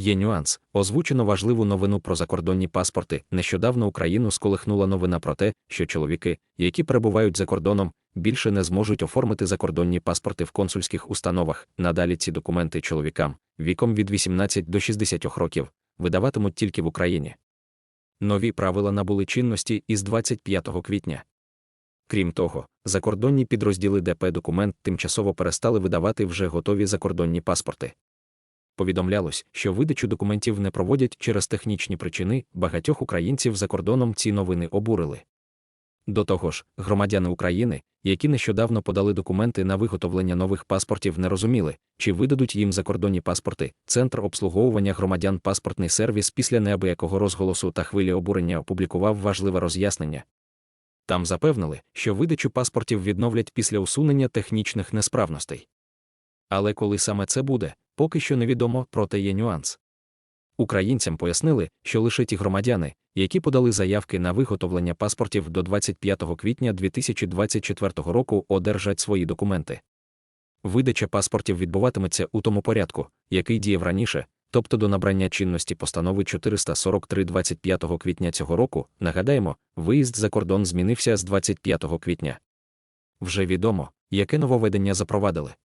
Є нюанс. Озвучено важливу новину про закордонні паспорти. Нещодавно Україну сколихнула новина про те, що чоловіки, які перебувають за кордоном, більше не зможуть оформити закордонні паспорти в консульських установах. Надалі ці документи чоловікам віком від 18 до 60 років видаватимуть тільки в Україні. Нові правила набули чинності із 25 квітня. Крім того, закордонні підрозділи ДП документ тимчасово перестали видавати вже готові закордонні паспорти. Повідомлялось, що видачу документів не проводять через технічні причини, багатьох українців за кордоном ці новини обурили. До того ж, громадяни України, які нещодавно подали документи на виготовлення нових паспортів, не розуміли, чи видадуть їм закордонні паспорти. Центр обслуговування громадян паспортний сервіс після неабиякого розголосу та хвилі обурення опублікував важливе роз'яснення. Там запевнили, що видачу паспортів відновлять після усунення технічних несправностей. Але коли саме це буде, поки що невідомо, проте є нюанс. Українцям пояснили, що лише ті громадяни, які подали заявки на виготовлення паспортів до 25 квітня 2024 року, одержать свої документи. Видача паспортів відбуватиметься у тому порядку, який діяв раніше, тобто до набрання чинності постанови 443 25 квітня цього року, нагадаємо, виїзд за кордон змінився з 25 квітня. Вже відомо, яке нововведення запровадили.